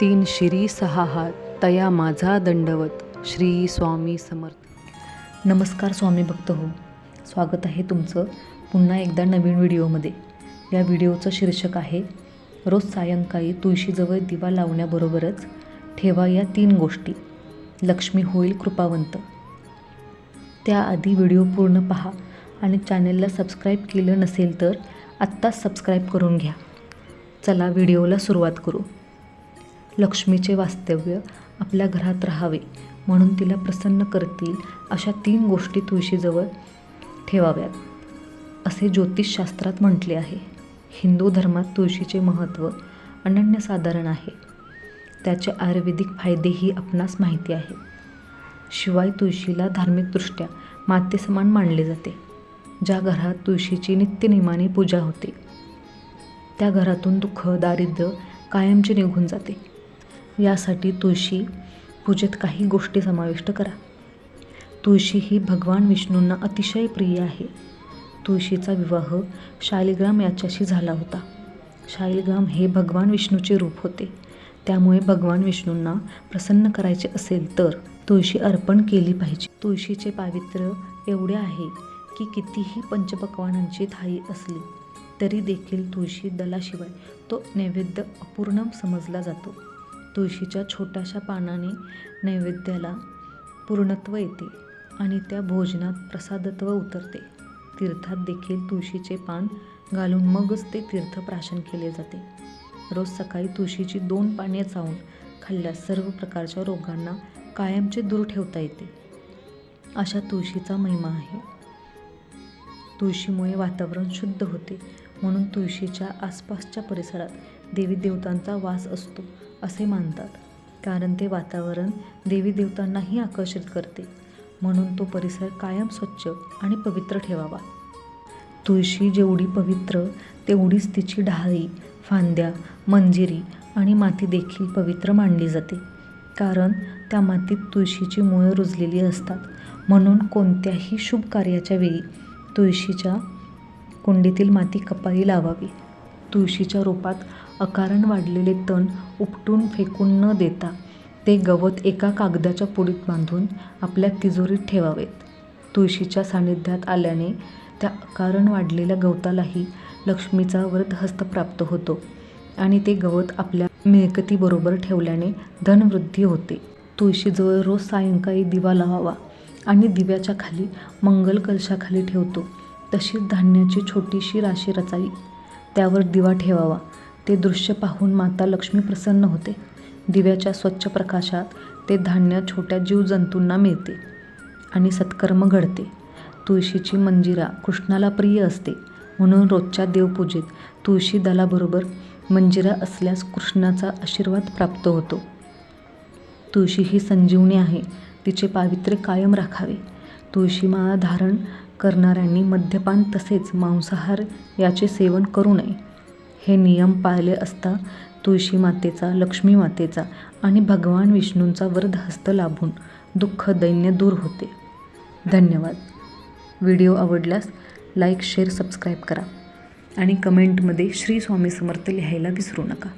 तीन शिरी सहा हात तया माझा दंडवत श्री स्वामी समर्थ. नमस्कार स्वामी भक्त हो. स्वागत आहे तुमचं पुन्हा एकदा नवीन व्हिडिओमध्ये. या व्हिडिओचं शीर्षक आहे रोज सायंकाळी तुळशीजवळ दिवा लावण्याबरोबरच ठेवा या तीन गोष्टी. लक्ष्मी होईल कृपावंत. त्याआधी व्हिडिओ पूर्ण पहा आणि चॅनलला सबस्क्राईब केलं नसेल तर आत्ताच सबस्क्राईब करून घ्या. चला व्हिडिओला सुरुवात करू. लक्ष्मीचे वास्तव्य आपल्या घरात राहावे म्हणून तिला प्रसन्न करतील अशा तीन गोष्टी तुळशीजवळ ठेवाव्यात असे ज्योतिषशास्त्रात म्हटले आहे. हिंदू धर्मात तुळशीचे महत्त्व अनन्यसाधारण आहे. त्याचे आयुर्वेदिक फायदेही आपणास माहिती आहे. शिवाय तुळशीला धार्मिकदृष्ट्या मातेसमान मानले जाते ज्या घरात तुळशीची नित्यनियमाने पूजा होते. त्या घरातून दुःख दारिद्र्य कायमचे निघून जाते. यासाठी तुळशी पूजेत काही गोष्टी समाविष्ट करा. तुळशी ही भगवान विष्णूंना अतिशय प्रिय आहे. तुळशीचा विवाह शालिग्राम याच्याशी झाला होता. शालिग्राम हे भगवान विष्णूचे रूप होते. त्यामुळे भगवान विष्णूंना प्रसन्न करायचे असेल तर तुळशी अर्पण केली पाहिजे. तुळशीचे पावित्र्य एवढे आहे की कितीही पंचपक्वानांची थाळी असली तरी देखील तुळशी दलाशिवाय तो नैवेद्य अपूर्ण समजला जातो. तुळशीच्या छोट्याशा पानाने नैवेद्याला पूर्णत्व येते आणि त्या भोजनात प्रसादत्व उतरते. तीर्थात देखील तुळशीचे पान घालून मगच ते तीर्थ प्राशन केले जाते. रोज सकाळी तुळशीची दोन पाने चावून खाल्ल्यास सर्व प्रकारच्या रोगांना कायमचे दूर ठेवता येते. अशा तुळशीचा महिमा आहे. तुळशीमुळे वातावरण शुद्ध होते म्हणून तुळशीच्या आसपासच्या परिसरात देवी देवतांचा वास असतो. असे मानतात कारण ते वातावरण देवी देवतांनाही आकर्षित करते. म्हणून तो परिसर कायम स्वच्छ आणि पवित्र ठेवावा. तुळशी जेवढी पवित्र तेवढीच तिची ढाळी फांद्या मंजिरी आणि माती देखील पवित्र मानली जाते. कारण त्या मातीत तुळशीची मुळं रुजलेली असतात. म्हणून कोणत्याही शुभ कार्याच्या वेळी तुळशीच्या कुंडीतील माती कपाळी लावावी. तुळशीच्या रोपात अकारण वाढलेले तण उपटून फेकून न देता ते गवत एका कागदाच्या पुडीत बांधून आपल्या तिजोरीत ठेवावेत. तुळशीच्या सानिध्यात आल्याने त्या अकारण वाढलेल्या गवतालाही लक्ष्मीचा वरदहस्त प्राप्त होतो आणि ते गवत आपल्या मिळकतीबरोबर ठेवल्याने धनवृद्धी होते. तुळशीजवळ रोज सायंकाळी दिवा लावावा आणि दिव्याच्या खाली मंगल कलशाखाली ठेवतो. तशीच धान्याची छोटीशी राशी रचावी. त्यावर दिवा ठेवावा. ते दृश्य पाहून माता लक्ष्मी प्रसन्न होते. दिव्याच्या स्वच्छ प्रकाशात ते धान्य छोट्या जीवजंतूंना मिळते आणि सत्कर्म घडते. तुळशीची मंजिरा कृष्णाला प्रिय असते. म्हणून रोजच्या देवपूजेत तुळशी दलाबरोबर मंजिरा असल्यास कृष्णाचा आशीर्वाद प्राप्त होतो. तुळशी ही संजीवनी आहे. तिचे पावित्र्य कायम राखावे. तुळशीमाळा धारण करणाऱ्यांनी मद्यपान तसेच मांसाहार याचे सेवन करू नये. हे नियम पाळले असता तुळशी मातेचा लक्ष्मी मातेचा आणि भगवान विष्णूंचा वरदहस्त लाभून दुःख दैन्य दूर होते. धन्यवाद. व्हिडिओ आवडल्यास लाईक शेअर सबस्क्राईब करा आणि कमेंटमध्ये श्री स्वामी समर्थ लिहायला विसरू नका.